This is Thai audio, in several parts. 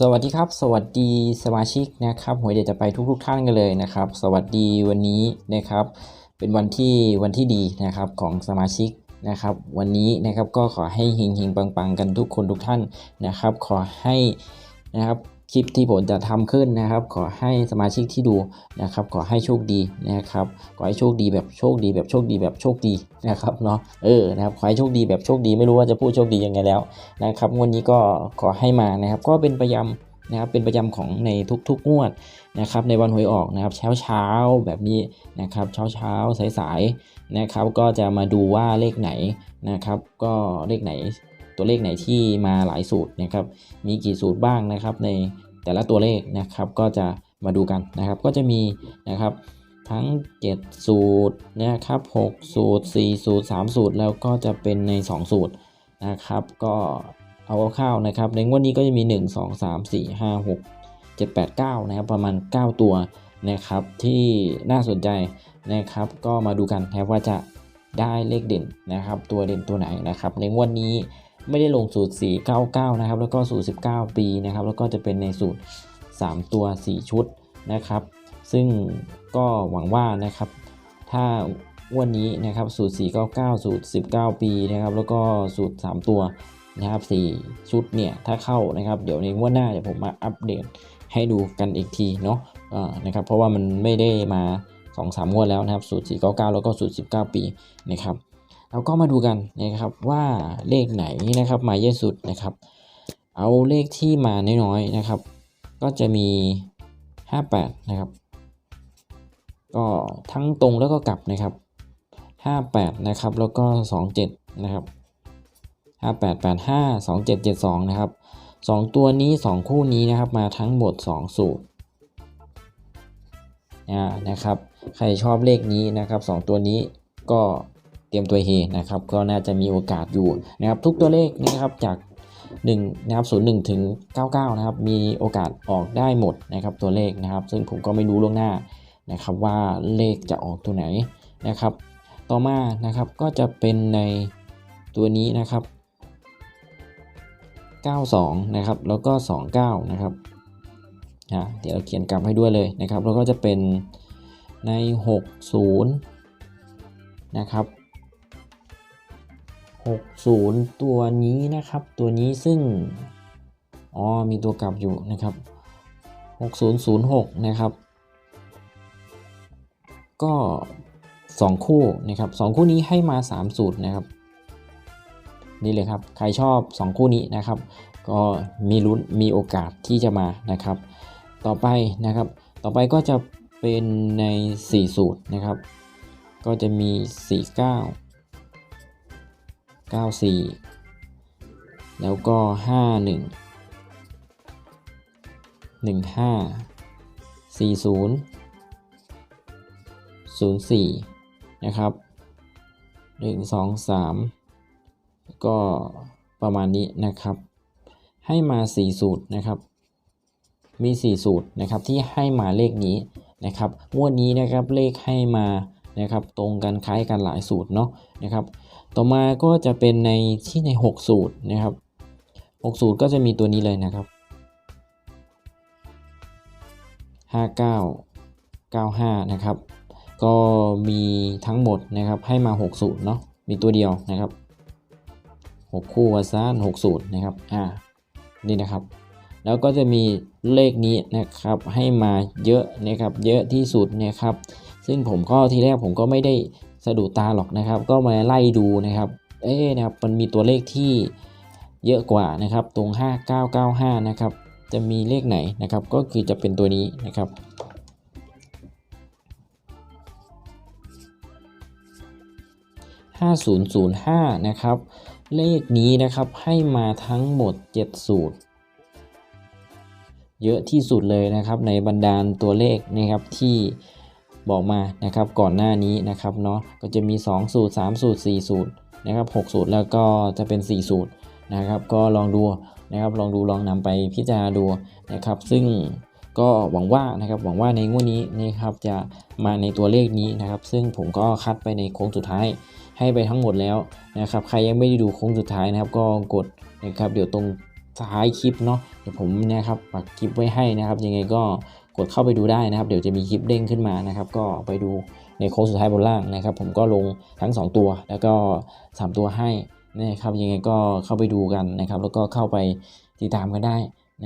สวัสดีครับ สวัสดีสมาชิกนะครับหวยเดี๋ยวจะไปทุกๆทท่านกันเลยนะครับ สวัสดีวันนี้นะครับ เป็นวันที่วันที่ดีนะครับของสมาชิกนะครับ วันนี้นะครับก็ขอให้เฮงๆปังๆ กันทุกคนทุกท่านนะครับ ขอให้นะครับ คลิปที่ผมจะทำขึ้นนะครับ ขอให้สมาชิกที่ดูนะครับ ขอให้โชคดีนะครับ ขอให้โชคดีแบบโชคดีแบบโชคดีแบบโชคดีนะครับเนาะ เออ นะครับ ขอให้โชคดีแบบโชคดีไม่รู้ว่าจะพูดโชคดียังไงแล้วนะครับ งวดนี้ก็ขอให้มานะครับ ก็เป็นประจำนะครับเป็นประจำของในทุกๆงวดนะครับในวันหวยออกนะครับ เช้าเช้าแบบนี้นะครับเช้าเช้าๆสายๆนะครับ ก็จะมาดูว่าเลขไหนนะครับ ก็เลขไหน ตัวเลขไหนที่มาหลายสูตรนะครับ มีกี่สูตรบ้างนะครับ ในแต่ละตัวเลขนะครับก็จะมาดูกันนะครับ ก็จะมีนะครับทั้ง 7 สูตรนะครับ6สูตร 4 สูตร 3 สูตร แล้วก็จะเป็นใน 2 สูตรนะครับ ก็เอาคร่าวนะครับ ในงวดนี้ก็จะมี 1 2 3 4 5 6 7 8 9นะครับ ประมาณ 9 ตัวนะครับ ที่น่าสนใจนะครับ ก็มาดูกันนะครับว่าจะได้เลขเด่นนะครับ ตัวเด่นตัวไหนนะครับ ในงวดนี้ ไม่ได้ลงสูตร 499 นะครับ แล้วก็สูตร 19 ปีนะครับ แล้วก็จะเป็นในสูตร 3 ตัว 4 ชุดนะครับ ซึ่งก็หวังว่านะครับ ถ้าวันนี้นะครับสูตร 499 สูตร 19 ปีนะครับ แล้วก็สูตร 3 ตัวนะครับ 4 ชุดเนี่ย ถ้าเข้านะครับ เดี๋ยวในงวดหน้าเดี๋ยวผมมาอัปเดตให้ดูกันอีกทีเนาะอ่านะครับ เพราะว่ามันไม่ได้มา 2-3 งวดแล้วนะครับ สูตร 499 แล้วก็สูตร 19 ปีนะครับ เราก็มาดูกันนะครับว่าเลขไหนนะครับมาเยอะสุดนะครับ เอาเลขที่มาน้อยๆนะครับ ก็จะมี 58 นะครับ ก็ทั้งตรงแล้วก็กลับนะครับ 58 นะครับ แล้วก็ 27 นะครับ 58 85 27 72 นะครับ 2 ตัวนี้ 2 คู่นี้นะครับ มาทั้งหมด 2 สูตรนะครับ ใครชอบเลขนี้นะครับ 2 ตัวนี้ก็ เตรียมตัวเฮนะครับ ก็น่าจะมีโอกาสอยู่นะครับ ทุกตัวเลขนะครับจาก1นะครับ01ถึง 99 นะครับ มีโอกาสออกได้หมดนะครับ ตัวเลขนะครับ ซึ่งผมก็ไม่รู้ล่วงหน้านะครับว่าเลขจะออกตัวไหนนะครับ ต่อมานะครับก็จะเป็นในตัวนี้นะครับ 92 นะครับ แล้วก็ 29 นะครับอะเดี๋ยวเราเขียนกลับให้ด้วยเลยนะครับ แล้วก็จะเป็นใน 60 นะครับ 60 ตัวนี้นะครับ ตัวนี้ซึ่ง อ๋อ มีตัวกลับอยู่นะครับ 6006 นะครับ ก็ 2 คู่นะครับ 2 คู่นี้ให้มา 3 สูตรนะครับ นี่เลยครับ ใครชอบ 2 คู่นี้นะครับ ก็มีลุ้นมีโอกาสที่จะมานะครับ ต่อไปนะครับ ต่อไปก็จะเป็นใน 4 สูตรนะครับ ก็จะมี 49 94 แล้วก็ 51 15 40 04 นะครับ 1 2 3 ก็ประมาณนี้นะครับ ให้มา 4 สูตรนะครับ มี 4 สูตรนะครับที่ให้มาเลขนี้นะครับงวดนี้นะครับเลขให้มา นะครับตรงกันคล้ายกันหลายสูตรเนาะนะครับต่อมาก็จะเป็นในที่ใน 6 สูตรนะครับ 6 สูตรก็จะมีตัวนี้เลยนะครับ 59 95 นะครับ ก็มีทั้งหมดนะครับให้มา 6 สูตรเนาะมีตัวเดียวนะครับ 6 คู่วาซาน6สูตรนะครับอ่านี่นะครับแล้วก็จะมีเลขนี้นะครับให้มาเยอะนะครับเยอะที่สุดนะครับ ซึ่งผมก็ทีแรกผมก็ไม่ได้สะดุดตาหรอกนะครับ ก็มาไล่ดูนะครับ เอ๊ะนะครับมันมีตัวเลขที่เยอะกว่านะครับ ตรง 5995 นะครับ จะมีเลขไหนนะครับ ก็คือจะเป็นตัวนี้นะครับ5005 นะครับ เลขนี้นะครับให้มาทั้งหมด 7 สูตร เยอะที่สุดเลยนะครับในบรรดาตัวเลขนะครับที่ บอกมานะครับก่อนหน้านี้นะครับเนาะก็จะมี 2 สูตร 3 สูตร 4 สูตรนะครับ6สูตรแล้วก็จะเป็น 4 สูตรนะครับ ก็ลองดูนะครับลองดูลองนำไปพิจารณาดูนะครับ ซึ่งก็หวังว่านะครับหวังว่าในงวดนี้นะครับจะมาในตัวเลขนี้นะครับ ซึ่งผมก็คัดไปในโค้งสุดท้ายให้ไปทั้งหมดแล้วนะครับ ใครยังไม่ได้ดูโค้งสุดท้ายนะครับ ก็กดนะครับ เดี๋ยวตรงท้ายคลิปเนาะเดี๋ยวผมนะครับปักคลิปไว้ให้นะครับ ยังไงก็ กดเข้าไปดูได้นะครับ เดี๋ยวจะมีคลิปเด้งขึ้นมานะครับ ก็ไปดูในโค้งสุดท้ายบนล่างนะครับ ผมก็ลงทั้ง 2 ตัว แล้วก็ 3 ตัวให้นะครับยังไงก็เข้าไปดูกันนะครับ แล้วก็เข้าไปติดตามกันได้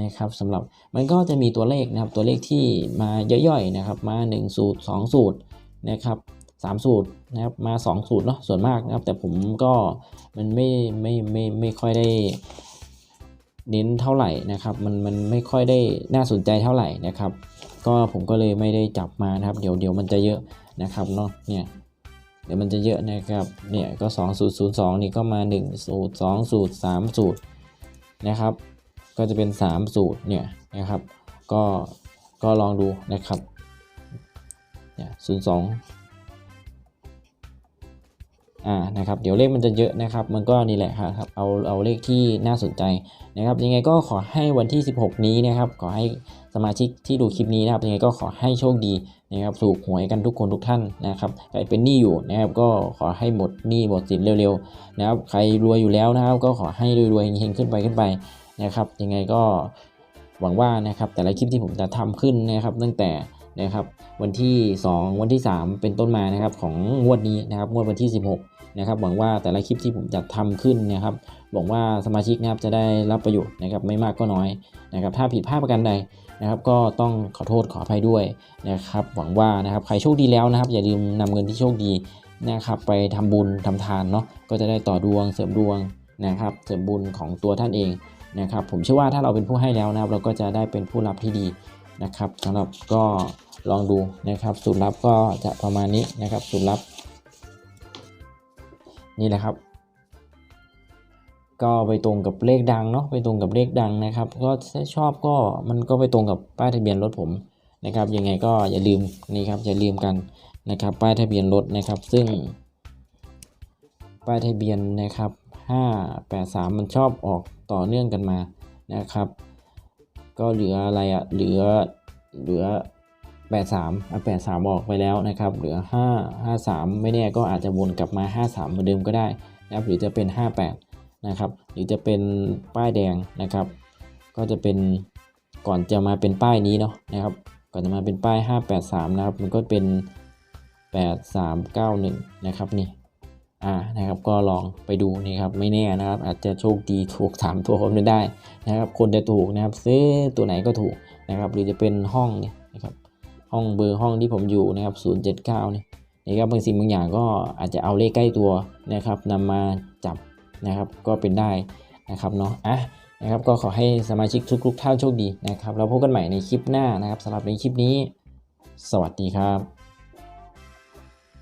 นะครับสำหรับมันก็จะมีตัวเลขนะครับตัวเลขที่มาย่อยๆนะครับ มา 1 สูตร 2 สูตรนะครับ3สูตรนะครับมา 2 สูตรเนาะส่วนมากนะครับ แต่ผมก็มันไม่ไม่ไม่ไม่ค่อยได้ เน้นเท่าไหร่นะครับ มันมันไม่ค่อยได้น่าสนใจเท่าไหร่นะครับ ก็ผมก็เลยไม่ได้จับมานะครับ เดี๋ยวเดี๋ยวมันจะเยอะนะครับเนาะเนี่ยเดี๋ยวมันจะเยอะนะครับเนี่ยก็2สูตร0 2 นี่ก็มา1สูตร2สูตร3สูตรนะครับ ก็จะเป็น 3 สูตรเนี่ยนะครับ ก็ก็ลองดูนะครับเนี่ยศูนย์ส อ่านะครับเดี๋ยวเลขมันจะเยอะนะครับ มันก็นี่แหละครับเอาเอาเลขที่น่าสนใจนะครับ ยังไงก็ขอให้วันที่ 16 นี้นะครับ ขอให้สมาชิกที่ดูคลิปนี้นะครับยังไงก็ขอให้โชคดีนะครับถูกหวยกันทุกคนทุกท่านนะครับใครเป็นหนี้อยู่นะครับก็ขอให้หมดหนี้หมดสินเร็วๆนะครับใครรวยอยู่แล้วนะครับ ก็ขอให้รวยๆเฮงๆขึ้นไปขึ้นไปนะครับ ยังไงก็หวังว่านะครับแต่ละคลิปที่ผมจะทำขึ้นนะครับ ตั้งแต่ นะครับวันที่ 2 วันที่ 3 เป็นต้นมานะครับของงวดนี้นะครับงวดวันที่ 16นะครับหวังว่าแต่ละคลิปที่ผมจะทำขึ้นนะครับหวังว่าสมาชิกนะครับจะได้รับประโยชน์นะครับไม่มากก็น้อยนะครับถ้าผิดพลาดประการใดนะครับก็ต้องขอโทษขออภัยด้วยนะครับหวังว่านะครับใครโชคดีแล้วนะครับ อย่าลืมนำเงินที่โชคดีนะครับไปทำบุญทำทานเนาะก็จะได้ต่อดวงเสริมดวงนะครับเสริมบุญของตัวท่านเองนะครับผมเชื่อว่าถ้าเราเป็นผู้ให้แล้วนะครับเราก็จะได้เป็นผู้รับที่ดี นะครับสำหรับก็ลองดูนะครับ สูตรลับก็จะประมาณนี้นะครับ สูตรลับ นี่แหละครับ ก็ไปตรงกับเลขดังเนาะไปตรงกับเลขดังนะครับ ก็ถ้าชอบก็มันก็ไปตรงกับป้ายทะเบียนรถผมนะครับ ยังไงก็อย่าลืมนี่ครับอย่าลืมกันนะครับ ป้ายทะเบียนรถนะครับ ซึ่ง ป้ายทะเบียนนะครับ583 มันชอบออกต่อเนื่องกันมานะครับ ก็เหลืออะไรอะเหลือเหลือ 83อะ83 ออกไปแล้วนะครับ เหลือ 5 53 ไม่แน่ก็อาจจะวนกลับมา 53 เหมือนเดิมก็ได้นะครับ หรือจะเป็น 58 นะครับ หรือจะเป็นป้ายแดงนะครับ ก็จะเป็นก่อนจะมาเป็นป้ายนี้เนาะนะครับ ก่อนจะมาเป็นป้าย 583 นะครับ มันก็เป็น 8391 นะครับนี่ อ่านะครับก็ลองไปดูนี่ครับไม่แน่นะครับ อาจจะโชคดีถูก 3 ตัวคนไม่ได้นะครับ คนจะถูกนะครับซื้อตัวไหนก็ถูกนะครับ หรือจะเป็นห้องเนี่ยนะครับห้องเบอร์ห้องที่ผมอยู่นะครับ079เนี่ยนะครับบางสิ่งบางอย่างก็อาจจะเอาเลขใกล้ตัวนะครับนำมาจับนะครับก็เป็นได้นะครับเนาะอะนะครับก็ขอให้สมาชิกทุกๆท่านโชคดีนะครับแล้วพบกันใหม่ในคลิปหน้านะครับสำหรับในคลิปนี้ สวัสดีครับ